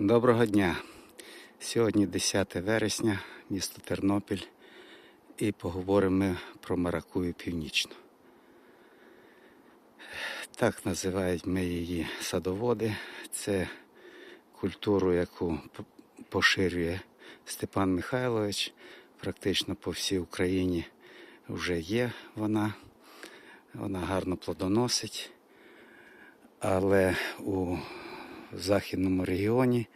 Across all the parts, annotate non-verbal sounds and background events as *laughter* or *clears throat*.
Доброго дня. Сьогодні 10 вересня, місто Тернопіль, і поговоримо ми про маракую північну. Так називають ми її садоводи. Це культуру, яку поширює Степан Михайлович. Практично по всій Україні вже є вона. Вона гарно плодоносить. Але у західному регіоні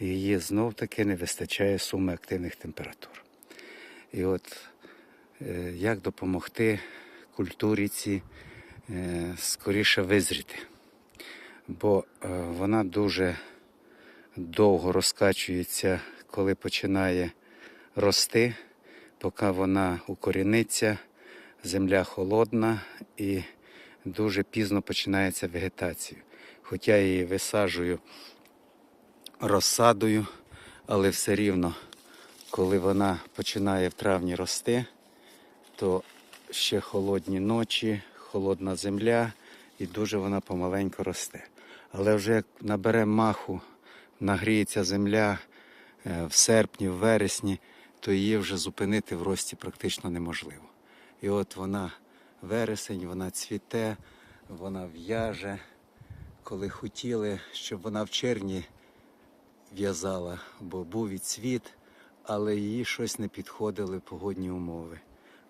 її знов таки не вистачає суми активних температур. І от е, як допомогти культурі цій е, скоріше визріти? Бо е, вона дуже довго розкачується, коли починає рости, поки вона укоріниться, земля холодна і дуже пізно починається вегетація. Хоча її висаджую розсадою, але все рівно, коли вона починає в травні рости, то ще холодні ночі, холодна земля і дуже вона помаленьку росте. Але вже як набере маху, нагріється земля е, в серпні, в вересні, то її вже зупинити в рості практично неможливо. І от вона вересень, вона цвіте, вона в'яже. Коли хотіли, щоб вона в червні в'язала, бо був і цвіт, але їй щось не підходили погодні умови.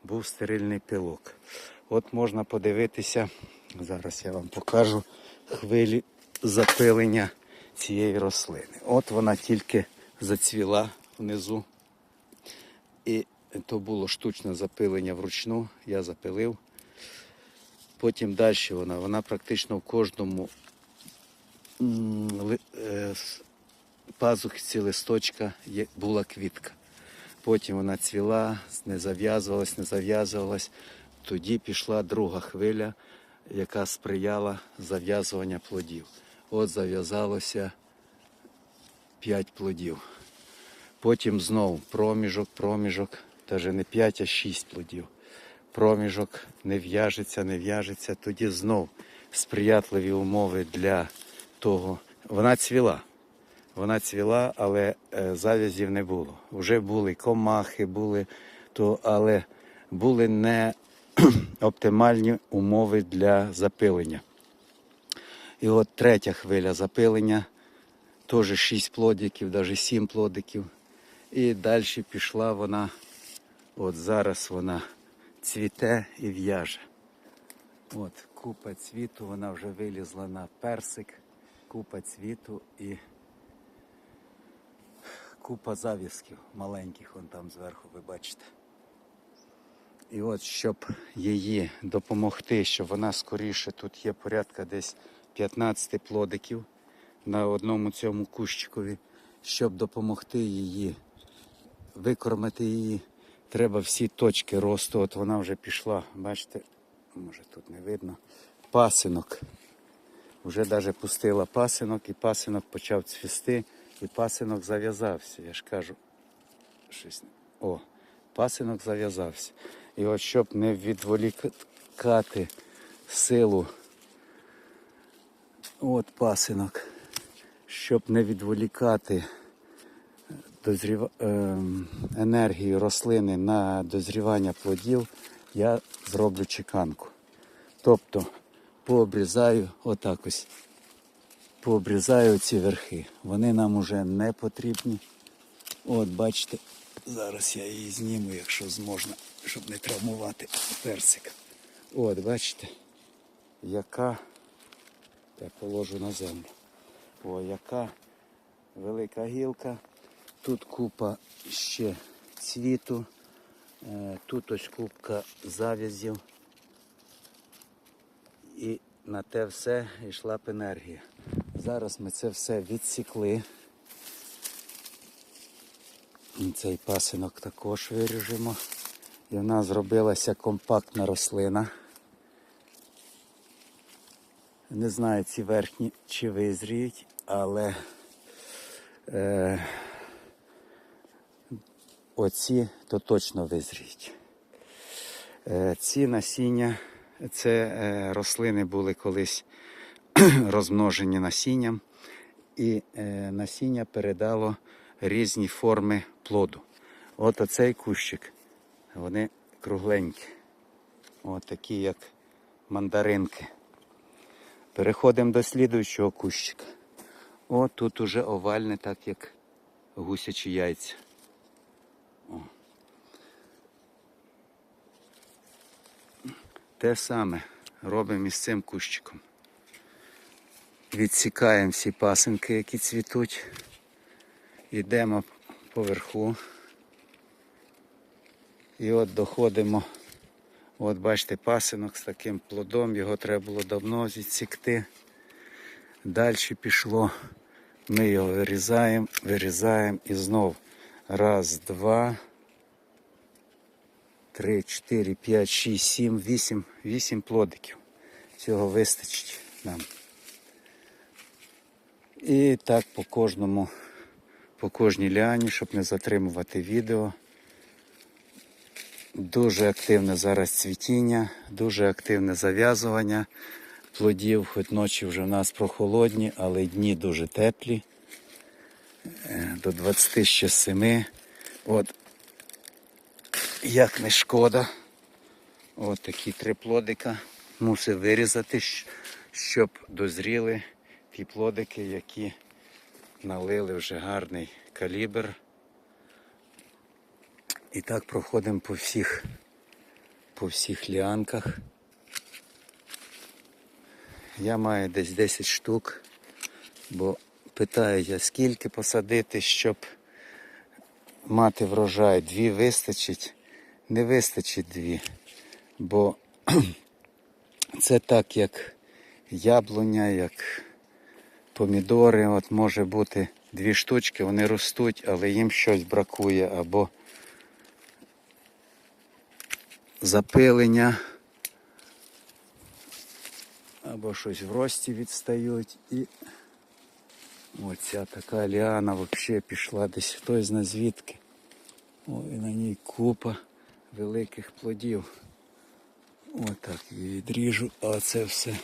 Був стерильний пилок. От можна подивитися, зараз я вам покажу хвилі запилення цієї рослини. От вона тільки зацвіла внизу. І то було штучне запилення вручну, я запилив. Потім далі вона, вона практично в кожному пазухці листочка була квітка. Потім вона цвіла, не зав'язувалась, не зав'язувалась. Тоді пішла друга хвиля, яка сприяла зав'язуванню плодів. От зав'язалося п'ять плодів. Потім знов проміжок, проміжок, навіть не 5, а 6 плодів. Проміжок не в'яжеться, не в'яжеться. Тоді знов сприятливі умови для того. Вона цвіла. Вона цвіла, але е, зав'язів не було. Вже були комахи, були, то, але були не *clears throat* оптимальні умови для запилення. І от третя хвиля запилення, теж 6 плодиків, навіть 7 плодиків. І далі пішла вона, от зараз вона цвіте і в'яже. От купа цвіту, вона вже вилізла на персик, купа цвіту і купа завісків маленьких, вон там зверху ви бачите. І от щоб її допомогти, щоб вона скоріше, тут є порядка десь 15 плодиків на одному цьому кущикові, щоб допомогти її викормити її, треба всі точки росту. От вона вже пішла, бачите, може тут не видно, пасинок. Вже навіть пустила пасинок, і пасинок почав цвісти, і пасинок зав'язався. Я ж кажу, щось. О, пасинок зав'язався. І от щоб не відволікати силу, от пасинок, щоб не відволікати дозрів... ем, енергію рослини на дозрівання плодів, я зроблю чеканку. Тобто пообрізаю отак ось. Пообрізаю ці верхи. Вони нам уже не потрібні. От, бачите, зараз я її зніму, якщо зможна, щоб не травмувати персик. От, бачите, яка я положу на землю. О, яка велика гілка. Тут купа ще цвіту, е, тут ось купка зав'язів. І на те все йшла б енергія. Зараз ми це все відсікли. Цей пасинок також виріжемо. І в нас зробилася компактна рослина. Не знаю, ці верхні чи визріють, але е, оці то точно визріють. Е, ці насіння, це е, рослини були колись *clears throat* розмножені насінням, і е, насіння передало різні форми плоду. От оцей кущик, вони кругленькі. От такі, як мандаринки. Переходимо до слідуючого кущика. О, тут уже овальне, так як гусячі яйця. Те саме робимо із цим кущиком. Відсікаємо всі пасинки, які цвітуть. Йдемо поверху. І от доходимо. От бачите, пасинок з таким плодом, його треба було давно відсікти. Далі пішло. Ми його вирізаємо, вирізаємо і знов. Раз, два, три, чотири, п'ять, шість, сім, вісім. Вісім плодиків. Цього вистачить нам. І так по кожному, по кожній ліані, щоб не затримувати відео. Дуже активне зараз цвітіння, дуже активне зав'язування плодів, хоч ночі вже в нас прохолодні, але дні дуже теплі. Е, До 27. От як не шкода. От такі три плодика. Мусив вирізати, щоб дозріли ті плодики, які налили вже гарний калібр. І так проходимо по всіх, по всіх ліанках. Я маю десь 10 штук, бо питають, а скільки посадити, щоб мати врожай. Дві вистачить, не вистачить дві. Бо *clears throat* це так, як яблуня, як помідори. От може бути дві штучки, вони ростуть, але їм щось бракує або запилення, або щось в рості відстають. І оця така ліана взагалі пішла десь хтось зна звідки. О, і на ній купа великих плодів. Отак її відріжу, а це все.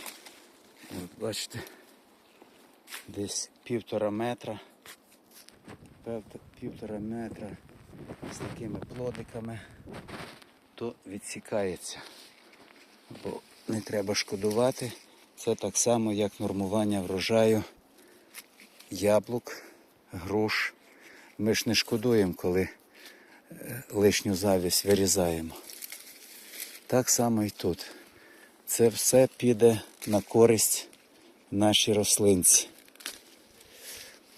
От бачите, десь півтора метра. Півтора метра з такими плодиками, то відсікається. Бо не треба шкодувати. Це так само, як нормування врожаю яблук, груш. Ми ж не шкодуємо, коли лишню завість вирізаємо. Так само і тут. Це все піде на користь нашій рослинці.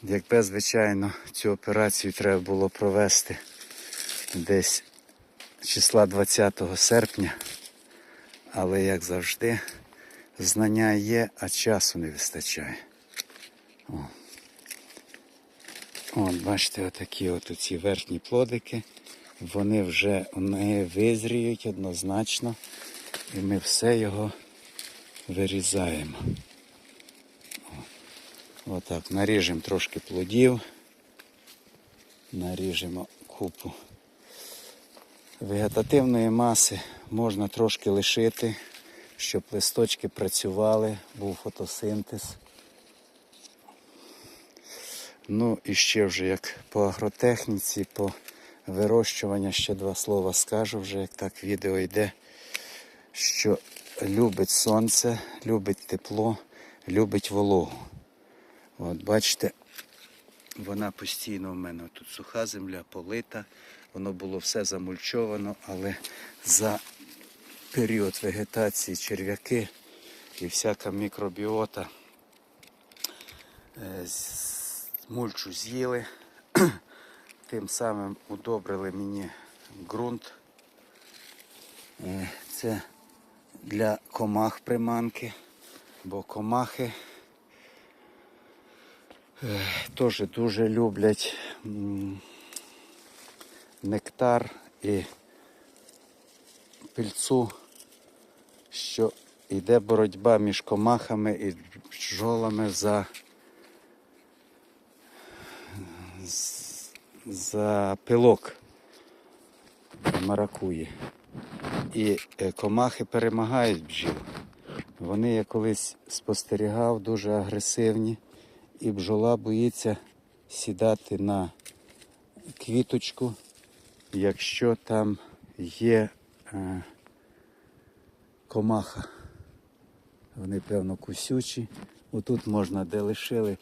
Якби, звичайно, цю операцію треба було провести десь числа 20 серпня, але як завжди, знання є, а часу не вистачає. О. От, бачите, отакі от ці верхні плодики. Вони вже вони визріють однозначно. І ми все його вирізаємо. Отак, наріжемо трошки плодів. Наріжемо купу вегетативної маси можна трошки лишити, щоб листочки працювали, був фотосинтез. Ну і ще вже як по агротехніці, по вирощуванню ще два слова скажу, вже як так відео йде, що любить сонце, любить тепло, любить вологу. От бачите, вона постійно в мене тут суха земля, полита, воно було все замульчовано, але за період вегетації черв'яки і всяка мікробіота е, мульчу з'їли, тим самим удобрили мені ґрунт. Е, Це для комах приманки, бо комахи е, теж дуже люблять нектар і пильцу, що йде боротьба між комахами і бджолами за, за пилок маракуї. І е, комахи перемагають бджіл. Вони я колись спостерігав дуже агресивні і бджола боїться сідати на квіточку, якщо там є е, комаха. Вони, певно, кусючі. Отут можна, де лишили,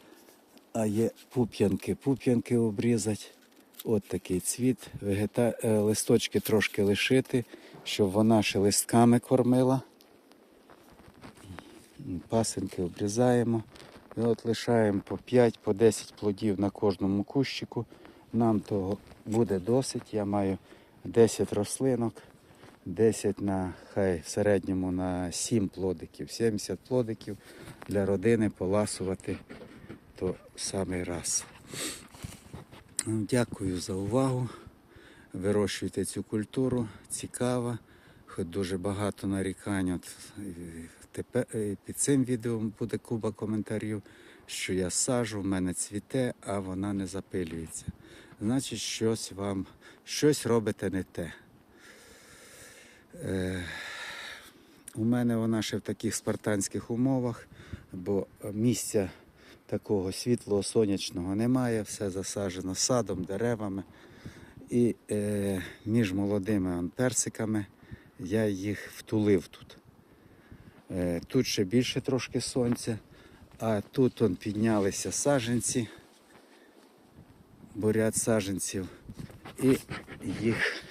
а є пуп'янки. Пуп'янки обрізати. От такий цвіт. Вегета... е, Листочки трошки лишити, щоб вона ще листками кормила. Пасинки обрізаємо. І от лишаємо по 5 по 10 плодів на кожному кущику. Нам того буде досить. Я маю 10 рослинок, 10 на хай в середньому на 7 плодиків, 70 плодиків для родини поласувати то самий раз. Дякую за увагу. Вирощуйте цю культуру, цікава. Хоч дуже багато нарікань. От, тепер, під цим відео буде куба коментарів, що я сажу, в мене цвіте, а вона не запилюється. Значить, щось вам щось робите не те. Е, у мене вона ще в таких спартанських умовах, бо місця такого світлого сонячного немає, все засаджено садом, деревами. І е, між молодими персиками я їх втулив тут. Е, тут ще більше трошки сонця, а тут он, піднялися саженці, буряд саженців, і їх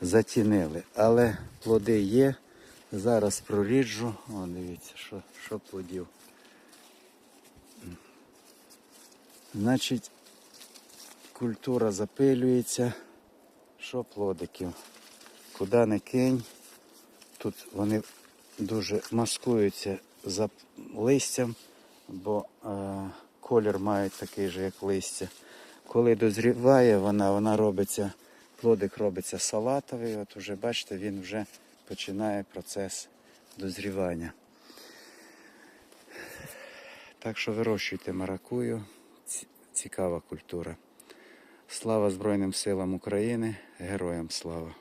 затінили. Але плоди є. Зараз проріджу. О, дивіться, що, що плодів. Значить, культура запилюється. Що плодиків? Куди не кинь. Тут вони дуже маскуються за листям, бо е, колір мають такий же, як листя. Коли дозріває вона, вона робиться, плодик робиться салатовий. От уже бачите, він вже починає процес дозрівання. Так що вирощуйте маракую. Ці- Цікава культура. Слава Збройним силам України, героям слава!